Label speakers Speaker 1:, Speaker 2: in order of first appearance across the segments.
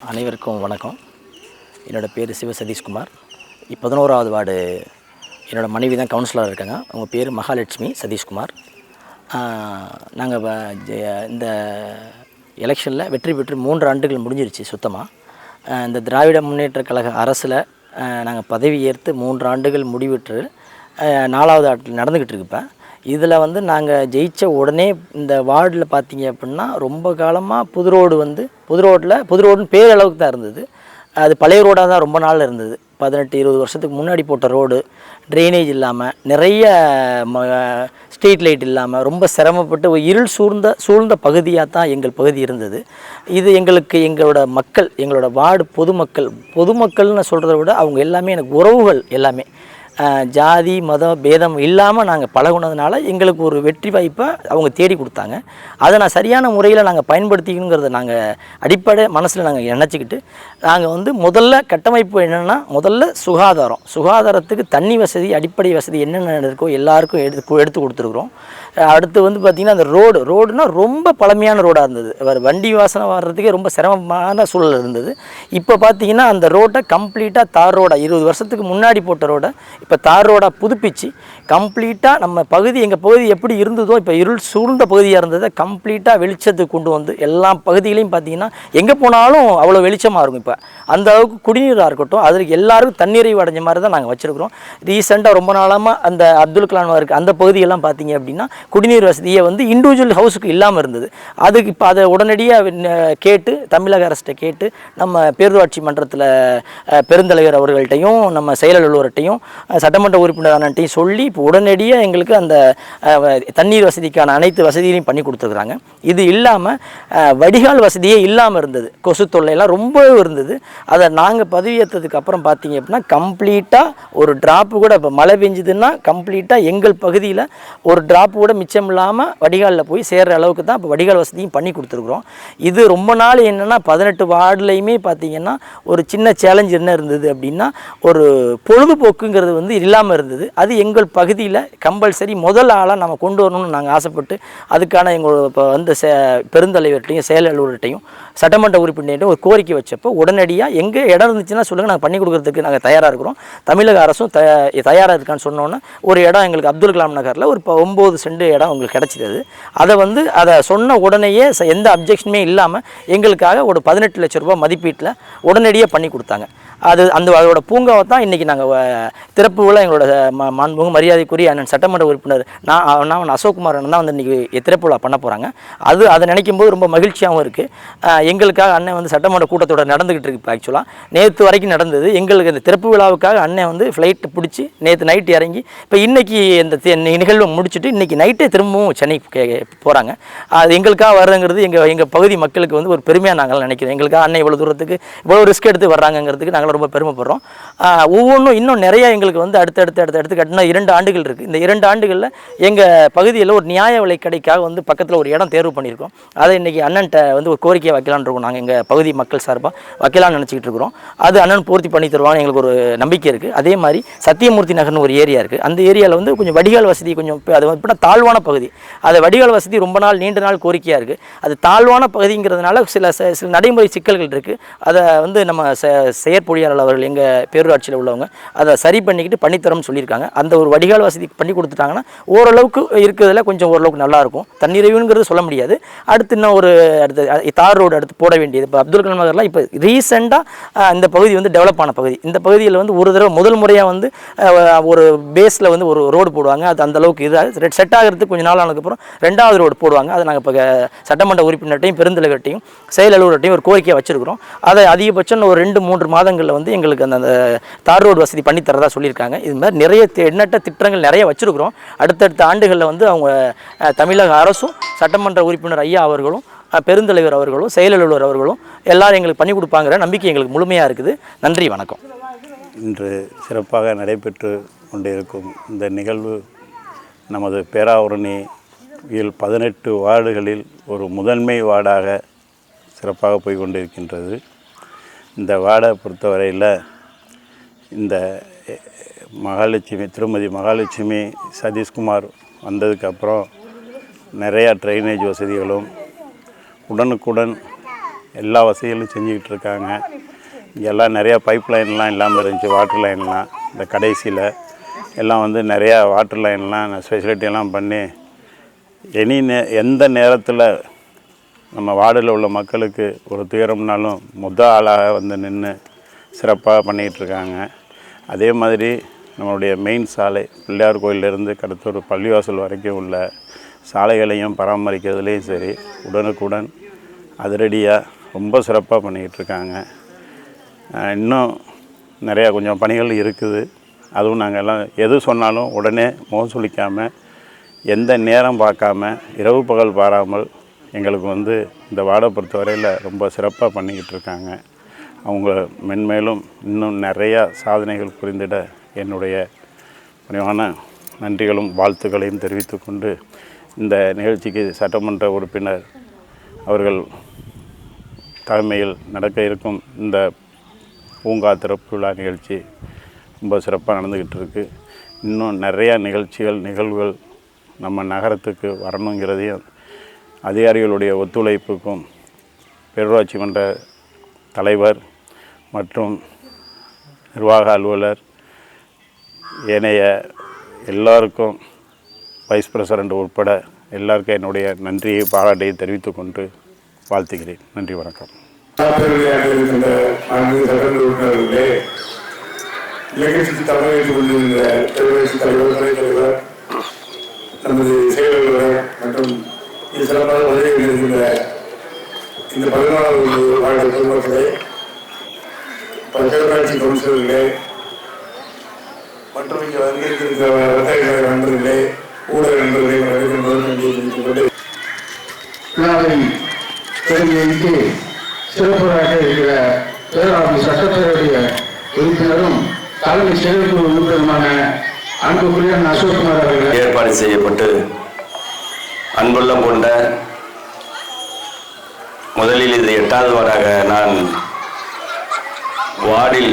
Speaker 1: அனைவருக்கும் வணக்கம். என்னோடய பேர் சிவ சதீஷ்குமார். பதினோராவது வார்டு என்னோடய மனைவி தான் கவுன்சிலராக இருக்காங்க. அவங்க பேர் மகாலட்சுமி சதீஷ்குமார். நாங்கள் இந்த எலெக்ஷனில் வெற்றி பெற்று மூன்று ஆண்டுகள் முடிஞ்சிருச்சு சுத்தமாக இந்த திராவிட முன்னேற்ற கழக அரசில் நாங்கள் பதவி ஏற்று மூன்று ஆண்டுகள் முடிவிட்டு நாலாவது ஆட்டில் நடந்துக்கிட்டு இருக்கு இதில் வந்து நாங்கள் ஜெயித்த உடனே இந்த வார்டில் பார்த்தீங்க அப்படின்னா ரொம்ப காலமாக புது ரோடு வந்து புது ரோட்டில் புது ரோடுன்னு பேரளவுக்கு தான் இருந்தது. அது பழைய ரோடாக தான் ரொம்ப நாள் இருந்தது. பதினெட்டு இருபது வருஷத்துக்கு முன்னாடி போட்ட ரோடு ட்ரைனேஜ் இல்லாமல் நிறைய ம ஸ்ட்ரீட் லைட் இல்லாமல் ரொம்ப சிரமப்பட்டு ஒரு இருள் சூழ்ந்த சூழ்ந்த பகுதியாக தான் எங்கள் பகுதி இருந்தது. இது எங்களுக்கு எங்களோட மக்கள் எங்களோட வார்டு பொதுமக்கள் பொதுமக்கள்னு சொல்கிறத விட அவங்க எல்லாமே எனக்கு உறவுகள் எல்லாமே. ஜாதி மதம் பேதம் இல்லாமல் நாங்கள் பழகுனதுனால எங்களுக்கு ஒரு வெற்றி வாய்ப்பை அவங்க தேடி கொடுத்தாங்க. அதை நான் சரியான முறையில் நாங்கள் பயன்படுத்திக்கணுங்கிறத நாங்கள் அடிப்படை மனசில் நாங்கள் நினச்சிக்கிட்டு நாங்கள் வந்து முதல்ல கட்டமைப்பு என்னென்னா முதல்ல சுகாதாரம். சுகாதாரத்துக்கு தண்ணி வசதி அடிப்படை வசதி என்னென்ன இருக்கோ எல்லாருக்கும் எடுத்து எடுத்து கொடுத்துருக்குறோம். அடுத்து வந்து பார்த்திங்கன்னா அந்த ரோடு. ரோடுனா ரொம்ப பழமையான ரோடாக இருந்தது. வேறு வண்டி வாசனை வர்றதுக்கே ரொம்ப சிரமமான சூழல் இருந்தது. இப்போ பார்த்தீங்கன்னா அந்த ரோட்டை கம்ப்ளீட்டாக தார் ரோடாக இருபது வருஷத்துக்கு முன்னாடி போட்ட ரோடை இப்போ தார் ரோடாக புதுப்பிச்சு கம்ப்ளீட்டாக நம்ம பகுதி எங்கள் பகுதி எப்படி இருந்ததோ இப்போ இருள் சூழ்ந்த பகுதியாக இருந்ததை கம்ப்ளீட்டாக வெளிச்சத்துக்கு கொண்டு வந்து எல்லா பகுதிகளையும் பார்த்தீங்கன்னா எங்கே போனாலும் அவ்வளோ வெளிச்சமாக இருக்கும் இப்போ. அந்த அளவுக்கு குடிநீராக இருக்கட்டும் அதில் எல்லாருக்கும் தண்ணீரைவு அடைஞ்ச மாதிரி தான் நாங்கள் வச்சுருக்கிறோம். ரீசெண்டாக ரொம்ப நாளாக அந்த அப்துல் கலாம் இருக்குது அந்த பகுதியெல்லாம் பார்த்தீங்க அப்படின்னா குடிநீர் வசதியை வந்து இண்டிவிஜுவல் ஹவுஸுக்கு இல்லாமல் இருந்தது. அதுக்கு இப்போ அதை உடனடியாக கேட்டு தமிழக அரசிட்ட கேட்டு நம்ம பேரூராட்சி மன்றத்தில் பெருந்தலைவர் அவர்கள்ட்டையும் நம்ம செயல் அலுவலர்கிட்டையும் சட்டமன்ற உறுப்பினர் அண்ணன்ட்டையும் சொல்லி இப்போ உடனடியாக எங்களுக்கு அந்த தண்ணீர் வசதிக்கான அனைத்து வசதிகளையும் பண்ணி கொடுத்துருக்குறாங்க. இது இல்லாமல் வடிகால் வசதியே இல்லாமல் இருந்தது. கொசு தொல்லையெல்லாம் ரொம்பவே இருந்தது. அதை நாங்கள் பதவியேற்றதுக்கு அப்புறம் பார்த்தீங்க அப்படின்னா கம்ப்ளீட்டாக ஒரு ட்ராப்பு கூட இப்போ மழை பெஞ்சுதுன்னா கம்ப்ளீட்டாக எங்கள் பகுதியில் ஒரு ட்ராப்பு கூட மிச்சம் இல்லாமல் வடிகாலில் போய் சேர்கிற அளவுக்கு தான் இப்போ வடிகால் வசதியும் பண்ணி கொடுத்துருக்குறோம். இது ரொம்ப நாள் என்னென்னா பதினெட்டு வார்டுலையுமே பார்த்தீங்கன்னா ஒரு சின்ன சேலஞ்ச் என்ன இருந்தது அப்படின்னா ஒரு பொழுதுபோக்குங்கிறது வந்து இல்லாமல் இருந்தது. அது எங்கள் பகுதியில் கம்பல்சரி முதல் ஆளாக நம்ம கொண்டு வரணும்னு நாங்கள் ஆசைப்பட்டு அதுக்கான எங்களோட இப்போ வந்து சே பெருந்தலைவர்கிட்டையும் செயலாளர்கிட்டையும் சட்டமன்ற உறுப்பினர்கிட்டையும் ஒரு கோரிக்கை வச்சப்போ உடனடியாக எங்கே இடம் இருந்துச்சுன்னா சொல்லுங்கள் நாங்கள் பண்ணி கொடுக்குறதுக்கு நாங்கள் தயாராக இருக்கிறோம். தமிழக அரசும் த தயாராக இருக்கான்னு சொன்னோன்னே ஒரு இடம் எங்களுக்கு அப்துல் கலாம் நகரில் ஒரு இப்போ ஒம்பது சென்ட் இடம் உங்களுக்கு கிடச்சிது அதை வந்து அதை சொன்ன உடனேயே எந்த அப்ஜெக்ஷனுமே இல்லாமல் எங்களுக்காக ஒரு பதினெட்டு லட்ச ரூபாய் மதிப்பீட்டில் உடனடியாக பண்ணி கொடுத்தாங்க. அது அந்த அதோட பூங்காவை தான் இன்றைக்கி நாங்கள் திறப்பு விழா எங்களோட ம- மாண்புமிகு மரியாதைக்குரிய அண்ணன் சட்டமன்ற உறுப்பினர் நான் நான் அசோக்குமார் அண்ணன் தான் வந்து இன்றைக்கி திறப்பு விழா பண்ண போகிறாங்க அது அதை நினைக்கும் போது ரொம்ப மகிழ்ச்சியாகவும் இருக்குது எங்களுக்காக அண்ணன் வந்து சட்டமன்ற கூட்டத்தோட நடந்துக்கிட்டு இருக்கு இப்போ ஆக்சுவலாக நேற்று வரைக்கும் நடந்தது. எங்களுக்கு இந்த திறப்பு விழாவுக்காக அண்ணன் வந்து ஃப்ளைட்டு பிடிச்சி நேற்று நைட்டு இறங்கி இப்போ இன்றைக்கி இந்த தி- நிகழ்வை முடிச்சுட்டு இன்றைக்கி நைட்டே திரும்பவும் சென்னை போகிறாங்க அது எங்களுக்காக வர்றதுங்கிறது எங்கள் எங்கள் பகுதி மக்களுக்கு வந்து ஒரு பெருமையாக நாங்கள் நினைக்கிறோம். எங்களுக்காக அண்ணன் இவ்வளோ தூரத்துக்கு இவ்வளோ ரிஸ்க் எடுத்து வர்றாங்கங்கிறதுக்கு நாங்கள் ரொம்ப பெருமைப்படுறோம். ஒவ்வொன்றும் இன்னும் நிறைய எங்களுக்கு வந்து அடுத்தடுத்து அடுத்த அடுத்து கட்டினா இரண்டு ஆண்டுகள் இருக்குது இந்த இரண்டு ஆண்டுகளில் எங்கள் பகுதியில் ஒரு நியாய விலை கடைக்காக வந்து பக்கத்தில் ஒரு இடம் தேர்வு பண்ணியிருக்கோம். அதை இன்றைக்கி அண்ணன்ட்ட வந்து ஒரு கோரிக்கையை வைக்கலான்னு இருக்கோம். நாங்கள் எங்கள் பகுதி மக்கள் சார்பாக வைக்கலான்னு நினச்சிக்கிட்டு இருக்கிறோம். அது அண்ணன் பூர்த்தி பண்ணி தருவாங்க எங்களுக்கு ஒரு நம்பிக்கை இருக்குது அதே மாதிரி சத்தியமூர்த்தி நகர்னு ஒரு ஏரியா இருக்குது அந்த ஏரியாவில் வந்து கொஞ்சம் வடிகால் வசதி கொஞ்சம் அது வந்து எப்படின்னா தாழ்வான பகுதி. அது வடிகால் வசதி ரொம்ப நாள் நீண்ட நாள் கோரிக்கையாக இருக்குது அது தாழ்வான பகுதிங்கிறதுனால சில சில நடைமுறை சிக்கல்கள் இருக்குது அதை வந்து நம்ம செ பொறியாளர் அவர்கள் எங்கள் பேரூராட்சியில் உள்ளவங்க அதை சரி பண்ணிக்கிட்டு பண்ணித்தரோம்னு சொல்லியிருக்காங்க. அந்த ஒரு வடிகால் வசதி பண்ணி கொடுத்துட்டாங்கன்னா ஓரளவுக்கு இருக்கிறதுல கொஞ்சம் ஓரளவுக்கு நல்லாயிருக்கும் தன்னிறைவுங்கிறது சொல்ல முடியாது. அடுத்து இன்னும் ஒரு அடுத்து தார் ரோடு அடுத்து போட வேண்டியது. இப்போ அப்துல் கலாம் நகர்லாம் இப்போ ரீசெண்டாக இந்த பகுதி வந்து டெவலப் ஆன பகுதி. இந்த பகுதியில் வந்து ஒரு தடவை முதல் முறையாக வந்து ஒரு பேஸில் வந்து ஒரு ரோடு போடுவாங்க. அது அந்த அளவுக்கு செட் ஆகிறதுக்கு கொஞ்சம் நாள் ஆனதுக்கப்புறம் ரெண்டாவது ரோடு போடுவாங்க. அதை நாங்கள் இப்போ சட்டமன்ற உறுப்பினர்கிட்டையும் பெருந்தலைவர்கிட்டையும் செயல் அலுவலர்கிட்டையும் ஒரு கோரிக்கையை வச்சுருக்கிறோம். அதை அதிகபட்சம் ஒரு ரெண்டு மூன்று மாதங்கள் மாதங்களில் வந்து எங்களுக்கு அந்த அந்த தார் ரோடு வசதி பண்ணி தரதா சொல்லியிருக்காங்க. இது மாதிரி நிறைய எண்ணற்ற திட்டங்கள் நிறைய வச்சிருக்கிறோம். அடுத்தடுத்த ஆண்டுகளில் வந்து அவங்க தமிழக அரசும் சட்டமன்ற உறுப்பினர் ஐயா அவர்களும் பெருந்தலைவர் அவர்களும் செயலலுவலர் அவர்களும் எல்லாரும் எங்களுக்கு பண்ணி கொடுப்பாங்கிற நம்பிக்கை எங்களுக்கு முழுமையாக இருக்குது. நன்றி வணக்கம்.
Speaker 2: இன்று சிறப்பாக நடைபெற்று கொண்டிருக்கும் இந்த நிகழ்வு நமது பேராவூரணியில் பதினெட்டு வார்டுகளில் ஒரு முதன்மை வார்டாக சிறப்பாக போய் கொண்டிருக்கின்றது இந்த வாடை பொறுத்தவரையில் இந்த மகாலட்சுமி திருமதி மகாலட்சுமி சதீஷ்குமார் வந்ததுக்கப்புறம் நிறையா ட்ரைனேஜ் வசதிகளும் உடனுக்குடன் எல்லா வசதிகளும் செஞ்சுக்கிட்டு இருக்காங்க. இங்கெல்லாம் நிறையா பைப் லைன்லாம் இல்லாமல் இருந்துச்சு வாட்டர் லைன்லாம் இந்த கடைசியில் எல்லாம் வந்து நிறையா வாட்டர் லைன்லாம் ஸ்பெசிலிட்டியெல்லாம் பண்ணி எனி நே எந்த நேரத்தில் நம்ம வார்டில் உள்ள மக்களுக்கு ஒரு துயரம்னாலும் முத ஆளாக வந்து நின்று சிறப்பாக பண்ணிகிட்ருக்காங்க. அதே மாதிரி நம்மளுடைய மெயின் சாலை பிள்ளையார் கோயிலிருந்து கடத்தூர் பள்ளிவாசல் வரைக்கும் உள்ள சாலைகளையும் பராமரிக்கிறதுலேயும் சரி உடனுக்குடன் அதிரடியாக ரொம்ப சிறப்பாக பண்ணிக்கிட்டு இருக்காங்க இன்னும் நிறையா கொஞ்சம் பணிகள் இருக்குது. அதுவும் நாங்கள் எல்லாம் எது சொன்னாலும் உடனே முகம் சுழிக்காமல் எந்த நேரம் பார்க்காம இரவு பகல் பாராமல் எங்களுக்கு வந்து இந்த வார்டை பொறுத்தவரையில் ரொம்ப சிறப்பாக பண்ணிக்கிட்டு இருக்காங்க. அவங்க மென்மேலும் இன்னும் நிறையா சாதனைகள் புரிந்திட என்னுடைய பணிவான நன்றிகளும் வாழ்த்துக்களையும் தெரிவித்துக்கொண்டு இந்த நிகழ்ச்சிக்கு சட்டமன்ற உறுப்பினர் அவர்கள் தலைமையில் நடக்க இருக்கும் இந்த பூங்கா திறப்பு விழா நிகழ்ச்சி ரொம்ப சிறப்பாக நடந்துக்கிட்டு இருக்குது இன்னும் நிறையா நிகழ்ச்சிகள் நிகழ்வுகள் நம்ம நகரத்துக்கு வரணுங்கிறதையும் அதிகாரிகளுடைய ஒத்துழைப்புக்கும் பேரூராட்சி மன்ற தலைவர் மற்றும் நிர்வாக அலுவலர் ஏனைய எல்லாருக்கும் வைஸ் பிரசிடண்ட் உட்பட எல்லாருக்கும் என்னுடைய நன்றியை பாராட்டையை தெரிவித்துக்கொண்டு வாழ்த்துகிறேன். நன்றி வணக்கம்.
Speaker 3: கொண்டிருந்த தலைவர் தலைவர் நமது செயலாளர் மற்றும் சிறப்பாக உதவி இருக்கின்ற இந்த பதினாலாவது வார்டு பொதுமக்களே பேரூராட்சி கவுன்சிலர்களே மற்றும் இங்கே வந்திருக்கின்ற வர்த்தக நண்பர்களே ஊடக நண்பர்களே கொண்டு
Speaker 4: விழாவை தொடங்கி வைத்து சிறப்புரையாக இருக்கிற பேராளர் சட்டப்பேரவைய உறுப்பினரும் தலைமை செயற்குழு உறுப்பினருமான அன்புக்குரிய அசோக்குமார் அவர்கள்.
Speaker 5: ஏற்பாடு செய்யப்பட்டு அன்புள்ளம் கொண்ட முதலில் இது எட்டாவது வார்டாக நான் வார்டில்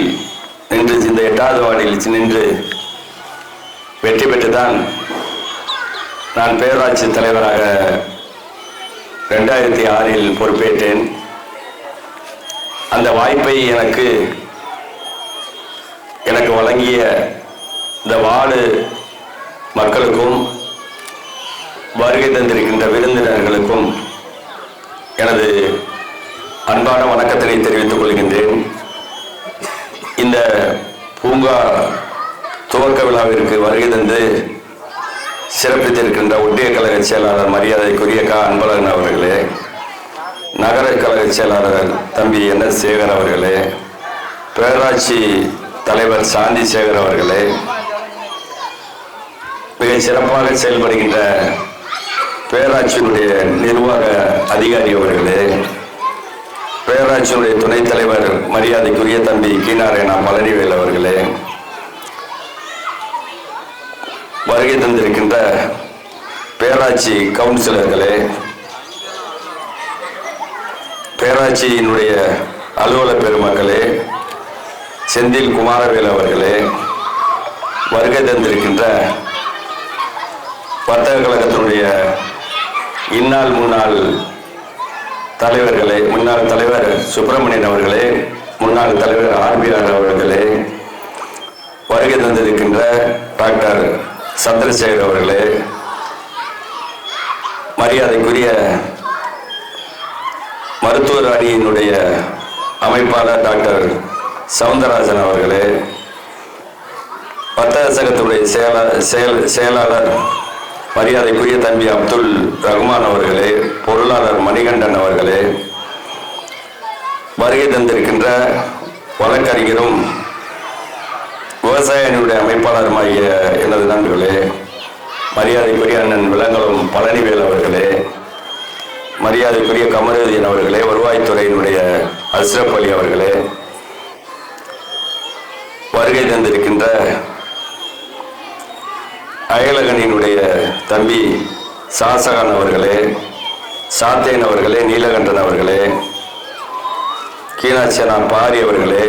Speaker 5: நின்று இந்த எட்டாவது வார்டில் நின்று வெற்றி பெற்றுதான் நான் பேரூராட்சி தலைவராக ரெண்டாயிரத்தி ஆறில் பொறுப்பேற்றேன். அந்த வாய்ப்பை எனக்கு எனக்கு வழங்கிய இந்த வார்டு மக்களுக்கும் வருகை தந்திருக்கின்ற விருந்தினர்களுக்கும் எனது அன்பான வணக்கத்தினை தெரிவித்துக் கொள்கின்றேன். இந்த பூங்கா துவக்க விழாவிற்கு வருகை தந்து சிறப்பித்திருக்கின்ற ஒன்றிய கழக செயலாளர் மரியாதைக்குரிய கா. அன்பழகன் அவர்களே நகர கழக செயலாளர் தம்பி என். எஸ். சேகர் அவர்களே பேராட்சி தலைவர் சாந்தி சேகர் அவர்களே மிக சிறப்பாக செயல்படுகின்ற பேராட்சியினுடைய நிர்வாக அதிகாரி அவர்களே பேராட்சியினுடைய துணைத் தலைவர் மரியாதைக்குரிய தம்பி கீனாரேனா பழனிவேல் அவர்களே வருகை தந்திருக்கின்ற பேராட்சி கவுன்சிலர்களே பேராட்சியினுடைய அலுவலர் பெருமக்களே செந்தில் குமாரவேல் அவர்களே வருகை தந்திருக்கின்ற வர்த்தக கழகத்தினுடைய இந்நாள் முன்னாள் தலைவர்களே முன்னாள் தலைவர் சுப்பிரமணியன் அவர்களே முன்னாள் தலைவர் ஆர்பிஆர் அவர்களே வருகை தந்திருக்கின்ற டாக்டர் சந்திரசேகர் அவர்களே மரியாதைக்குரிய மருத்துவர் அணியினுடைய அமைப்பாளர் டாக்டர் சவுந்தரராஜன் அவர்களே வர்த்தக சங்கத்துடைய செயலாளர் செயல் செயலாளர் மரியாதைக்குரிய தம்பி அப்துல் ரஹ்மான் அவர்களே பொருளாளர் மணிகண்டன் அவர்களே வருகை தந்திருக்கின்ற வழக்கறிஞரும் விவசாய அணியுடைய அமைப்பாளருமாகிய எனது நண்பர்களே மரியாதைக்குரிய அண்ணன் விலங்கலம் பழனிவேல் அவர்களே மரியாதைக்குரிய கமருதீன் அவர்களே வருவாய்த்துறையினுடைய அஸ்ரப் அலி அவர்களே வருகை தந்திருக்கின்ற அயலகனினுடைய தம்பி சாசகான் அவர்களே சாத்தேன் அவர்களே நீலகண்டன் அவர்களே கீனாட்சனா பாரி அவர்களே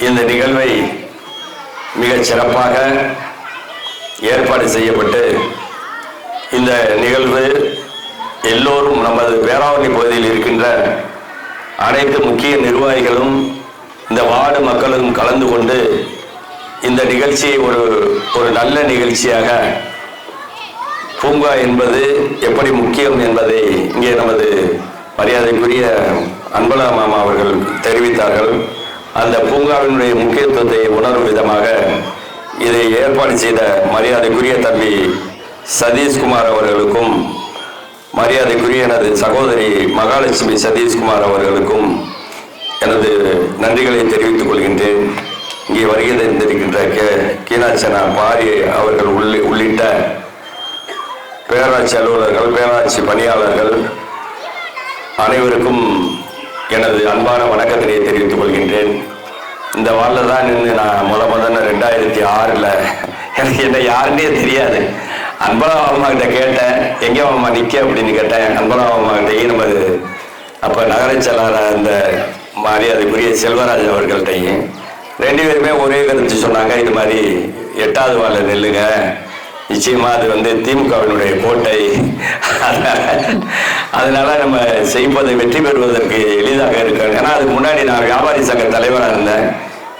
Speaker 5: இந்த நிகழ்வை மிகச் சிறப்பாக ஏற்பாடு செய்யப்பட்டு இந்த நிகழ்வு எல்லோரும் நமது பேராவணி பகுதியில் இருக்கின்ற அனைத்து முக்கிய நிர்வாகிகளும் இந்த வார்டு மக்களும் கலந்து கொண்டு இந்த நிகழ்ச்சி ஒரு ஒரு நல்ல நிகழ்ச்சியாக. பூங்கா என்பது எப்படி முக்கியம் என்பதை இங்கே நமது மரியாதைக்குரிய அன்பலா மாமா அவர்கள் தெரிவித்தார்கள். அந்த பூங்காவினுடைய முக்கியத்துவத்தை உணரும் விதமாக இதை ஏற்பாடு செய்த மரியாதைக்குரிய தம்பி சதீஷ்குமார் அவர்களுக்கும் மரியாதைக்குரிய எனது சகோதரி மகாலட்சுமி சதீஷ்குமார் அவர்களுக்கும் எனது நன்றிகளை தெரிவித்துக் கொள்கின்றேன். இங்கே வருகை தந்திருக்கின்ற கே கீனாச்சனா மாரி அவர்கள் உள்ளி உள்ளிட்ட பேராட்சி அலுவலர்கள் பேராட்சி பணியாளர்கள் அனைவருக்கும் எனது அன்பான வணக்கத்தினை தெரிவித்துக் கொள்கின்றேன். இந்த வாரில் தான் நின்று நான் முத முதல்ல ரெண்டாயிரத்தி ஆறில் எனக்கு என்ன யாருன்னே தெரியாது. அன்பலா அம்மாக்கிட்ட கேட்டேன் எங்கே அம்மா நிற்க அப்படின்னு கேட்டேன். அன்பலா அம்மா கிட்டையும் நமது அப்போ நகரச் செயலாளர் அந்த மரியாதைக்குரிய செல்வராஜ் அவர்கள்ட்டையும் ரெண்டு பேருமே ஒரே கருத்து சொன்னாங்க இது மாதிரி எட்டாவது வாழ நெல்லுங்க. நிச்சயமா அது வந்து திமுகவினுடைய கோட்டை. அதனால நம்ம செய்வதை வெற்றி பெறுவதற்கு எளிதாக இருக்காங்க ஏன்னா அதுக்கு முன்னாடி நான் வியாபாரி சங்க தலைவராக இருந்தேன்.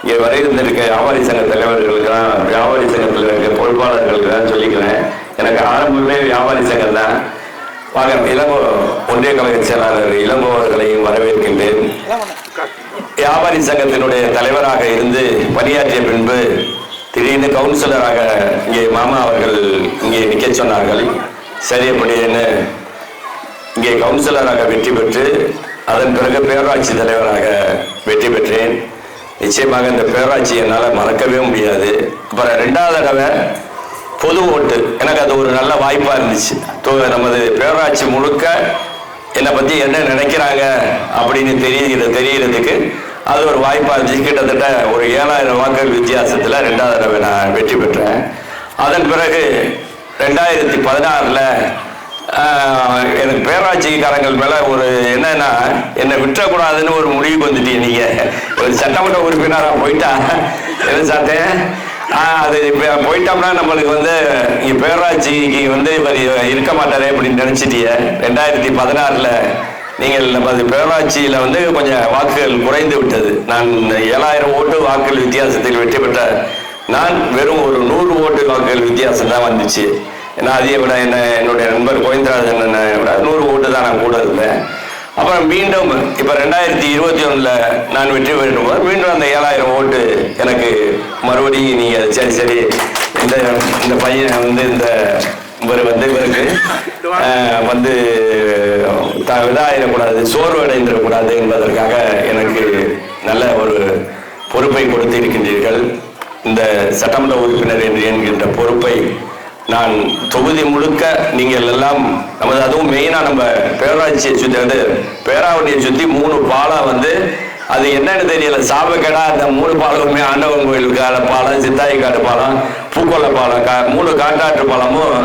Speaker 5: இங்கே வரையிருந்திருக்க வியாபாரி சங்க தலைவர்களுக்கு தான் வியாபாரி சங்கத்தில் இருக்க பொறுப்பாளர்களுக்கு தான் சொல்லிக்கிறேன். எனக்கு ஆரம்பமே வியாபாரி சங்கம் தான் வாங்க இளங்கோ ஒன்றிய கழக செயலாளர் இளங்கோவர்களையும் வரவேற்கின்றேன். வியாபாரி சங்கத்தினுடைய தலைவராக இருந்து பணியாற்றிய பின்பு திடீர்னு கவுன்சிலராக இங்கே மாமா அவர்கள் இங்கே நிற்க சொன்னார்கள். சரி அப்படின்னு இங்கே கவுன்சிலராக வெற்றி பெற்று அதன் பிறகு பேராட்சி தலைவராக வெற்றி பெற்றேன். நிச்சயமாக இந்த பேராட்சி என்னால் மறக்கவே முடியாது. அப்புறம் ரெண்டாவது தடவை பொது ஓட்டு எனக்கு அது ஒரு நல்ல வாய்ப்பாக இருந்துச்சு. நமது பேராட்சி முழுக்க என்னை பற்றி என்ன நினைக்கிறாங்க அப்படின்னு தெரியுது தெரியறதுக்கு அது ஒரு வாய்ப்பாக இருந்துச்சு. கிட்டத்தட்ட ஒரு ஏழாயிரம் வாக்குகள் வித்தியாசத்தில் ரெண்டாவது தடவை நான் வெற்றி பெற்றேன். அதன் பிறகு ரெண்டாயிரத்தி பதினாறில் எனக்கு பேராட்சிக்காரங்கள் மேலே ஒரு என்னன்னா என்னை விட்டுறக்கூடாதுன்னு ஒரு முடிவுக்கு வந்துட்டீங்க நீங்கள் ஒரு சட்டமன்ற உறுப்பினராக போயிட்டா. என்ன சாத்தேன் அது இப்போ போயிட்டோம்னா நம்மளுக்கு வந்து இங்கே பேராட்சிக்கு வந்து இவர் இருக்க மாட்டாரே அப்படின்னு நினைச்சிட்டிய. ரெண்டாயிரத்தி பதினாறில் நீங்கள் நமது பேராட்சியில் வந்து கொஞ்சம் வாக்குகள் குறைந்து விட்டது. நான் ஏழாயிரம் ஓட்டு வாக்குகள் வித்தியாசத்தில் வெற்றி பெற்ற நான் வெறும் ஒரு நூறு ஓட்டு வாக்குகள் வித்தியாசம் தான் வந்துச்சு. ஏன்னா அதை விட என்ன என்னுடைய நண்பர் கோவிந்தராஜன் என்ன விட நூறு ஓட்டு தான் நான் கூட இருந்தேன். அப்புறம் மீண்டும் இப்போ ரெண்டாயிரத்தி இருபத்தி ஒன்றில் நான் வெற்றி பெறும் போது மீண்டும் அந்த ஏழாயிரம் ஓட்டு எனக்கு மறுபடியும் நீங்கள் சரி சரி. இந்த இந்த பையன் வந்து இந்த இவர் வந்து இவருக்கு வந்து த இதாகிடக்கூடாது சோர்வு அடைந்திடக்கூடாது என்பதற்காக எனக்கு நல்ல ஒரு பொறுப்பை கொடுத்து இருக்கின்றீர்கள் இந்த சட்டமன்ற உறுப்பினர் என்று என்கின்ற பொறுப்பை நான் தொகுதி முழுக்க நீங்கள் எல்லாம் நமது அதுவும் மெயினாக நம்ம பேராட்சியை சுற்றி வந்து பேராவட்டியை சுற்றி மூணு பாலம் வந்து அது என்னன்னு தெரியல. சாபக்கேடா அந்த மூணு பாலமுமே ஆண்டவன் கோயிலுக்கான பாலம் சித்தாயிக்காடு பாலம் பூக்கொல்ல பாலம் கா மூணு காட்டாற்று பாலமும்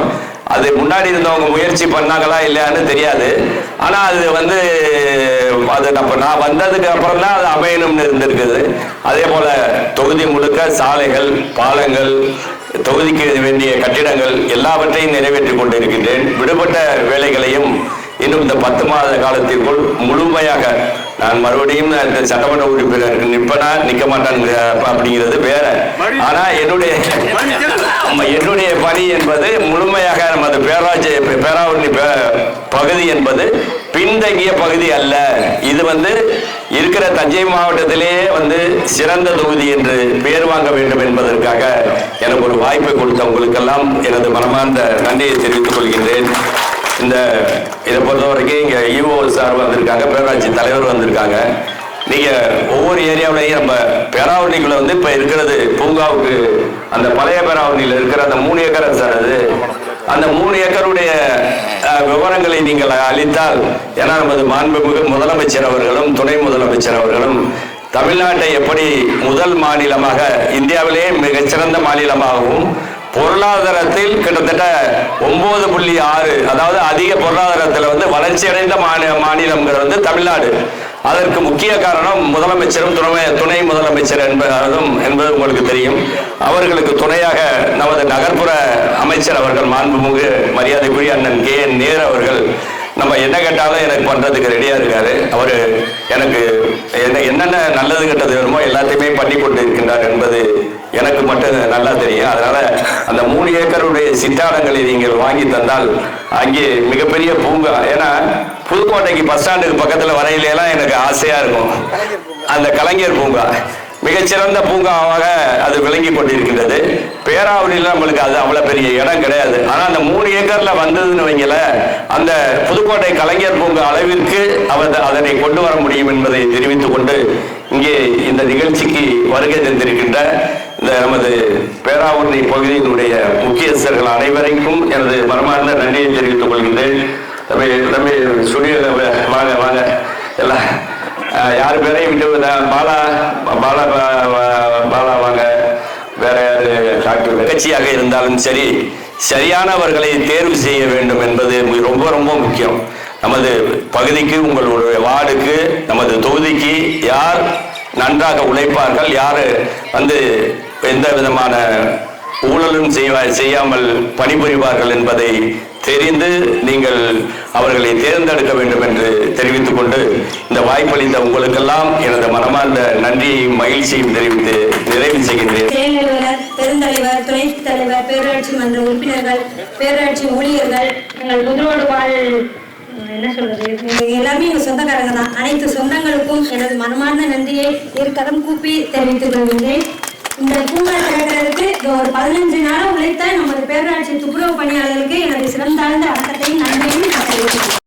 Speaker 5: அது முன்னாடி இருந்தவங்க முயற்சி பண்ணாங்களா இல்லையான்னு தெரியாது. ஆனா அது வந்து அது நம்ம நான் வந்ததுக்கு அப்புறம் தான் அது அமையணும்னு இருந்திருக்குது. அதே போல தொகுதி முழுக்க சாலைகள் பாலங்கள் தொகுதிக்கு வேண்டிய கட்டிடங்கள் எல்லாவற்றையும் நிறைவேற்றிக் கொண்டிருக்கின்றேன். விடுபட்ட வேலைகளையும் இன்னும் இந்த பத்து மாத காலத்திற்குள் முழுமையாக நான் மறுபடியும் இந்த சட்டமன்ற உறுப்பினர் நிற்பனா நிக்க மாட்டான் அப்படிங்கிறது வேற. ஆனா என்னுடைய என்னுடைய பணி என்பது முழுமையாக நமது பேராட்சி பேராவூரணி பே- பகுதி என்பது பின்தங்கிய பகுதி அல்ல. இது வந்து இருக்கிற தஞ்சை மாவட்டத்திலேயே வந்து சிறந்த தொகுதி என்று பேர் வாங்க வேண்டும் என்பதற்காக எனக்கு ஒரு வாய்ப்பை கொடுத்த உங்களுக்கெல்லாம் எனது மனமார்ந்த நன்றியை தெரிவித்துக் கொள்கின்றேன். இந்த இதை பொறுத்த வரைக்கும் இங்கே இஓ சார் வந்திருக்காங்க பேராட்சி தலைவர் வந்திருக்காங்க. நீங்கள் ஒவ்வொரு ஏரியாவிலையும் நம்ம பேராவணிக்குள்ள வந்து இப்போ இருக்கிறது பூங்காவுக்கு அந்த பழைய பேராவண்டியில் இருக்கிற அந்த மூணு ஏக்கர் சார் அது. அந்த மூணு ஏக்கருடைய விவரங்களை நீங்கள் அளித்தால் ஏன்னா நமது மாண்புமிகு முதலமைச்சர் அவர்களும் துணை முதலமைச்சர் அவர்களும் தமிழ்நாட்டை எப்படி முதல் மாநிலமாக இந்தியாவிலேயே மிகச்சிறந்த மாநிலமாகவும் பொருளாதாரத்தில் கிட்டத்தட்ட ஒன்பது புள்ளி ஆறு அதாவது அதிக பொருளாதாரத்தில் வந்து வளர்ச்சி அடைந்த மாநில மாநிலம்ங்கிறது வந்து தமிழ்நாடு. அதற்கு முக்கிய காரணம் முதலமைச்சரும் துணை துணை முதலமைச்சர் என்பதும் என்பது உங்களுக்கு தெரியும். அவர்களுக்கு துணையாக நமது நகர்ப்புற அமைச்சர் அவர்கள் மாண்புமிகு மரியாதைக்குரிய அண்ணன் கே என் அவர்கள் நம்ம என்ன கேட்டாலும் எனக்கு பண்றதுக்கு ரெடியா இருக்காரு. அவரு எனக்கு என்ன என்னென்ன நல்லது கெட்டது வேணுமோ எல்லாத்தையுமே பண்ணி கொண்டு இருக்கின்றார் என்பது எனக்கு மட்டும் நல்லா தெரியும். அதனால அந்த மூணு ஏக்கருடைய சித்தாடங்களை நீங்கள் வாங்கி தந்தால் அங்கே மிகப்பெரிய பூங்கா ஏன்னா புதுக்கோட்டைக்கு பஸ் ஸ்டாண்டுக்கு பக்கத்தில் வரையிலாம் எனக்கு ஆசையாக இருக்கும். அந்த கலைஞர் பூங்கா. மிகச்சிறந்த பூங்காவாக அது விளங்கி கொண்டிருக்கின்றது. பேராவூரில் நம்மளுக்கு அது அவ்வளோ பெரிய இடம் கிடையாது. ஆனால் அந்த மூணு ஏக்கரில் வந்ததுன்னு வைங்கள அந்த புதுக்கோட்டை கலைஞர் பூங்கா அளவிற்கு அவர் அதனை கொண்டு வர முடியும் என்பதை தெரிவித்துக் கொண்டு இங்கே இந்த நிகழ்ச்சிக்கு வருகை தந்திருக்கின்ற இந்த நமது பேராவூர்ணி பகுதியினுடைய முக்கியஸ்தர்கள் அனைவரைக்கும் எனது மரமார்ந்த நன்றியை தெரிவித்துக் கொள்கின்றேன் தம்பி தம்பி ஸ்டுடியோ வாங்க வாங்க எல்லாம் அஹ், யார் பேரையும் விட்டு விட- பாலா பாலா பா- பா- பாலா வாங்க வேற யாரு கட்சியாக இருந்தாலும் சரி சரியானவர்களை தேர்வு செய்ய வேண்டும் என்பது ரொம்ப ரொம்ப முக்கியம். நமது பகுதிக்கு உங்களுடைய வார்டுக்கு நமது தொகுதிக்கு யார் நன்றாக உழைப்பார்கள் யார் வந்து எந்த விதமான ஊழலும் செய்வா செய்யாமல் பணிபுரிவார்கள் என்பதை தெரிந்து நீங்கள் அவர்களை தேர்ந்தெடுக்க வேண்டும் என்று தெரிவித்துக் கொண்டு இந்த வாய்ப்பளித்த உங்களுக்கெல்லாம் எனது மனமார்ந்த நன்றியையும் மகிழ்ச்சியையும் தெரிவித்து நிறைவு செய்கின்றேன்.
Speaker 6: பெருந்தலைவர் துணைத் தலைவர் பேரூராட்சி மன்ற உறுப்பினர்கள் பேரூராட்சி ஊழியர்கள் எங்கள் முதலோடு வாழ் என்ன சொல்றது? எல்லாமே எங்க சொந்தக்காரங்க தான். அனைத்து சொந்தங்களுக்கும் எனது மனமார்ந்த நன்றியை இரு கூப்பி தெரிவித்துக் கொள்கின்றேன். இந்த பூங்கா திறக்கிறதுக்கு ஒரு பதினஞ்சு நாளா உழைத்த நமது பேரூராட்சி துப்புரவு பணியாளர்களுக்கு எனது சிறந்தாழ்ந்த வணக்கத்தையும் நன்றியும் நான்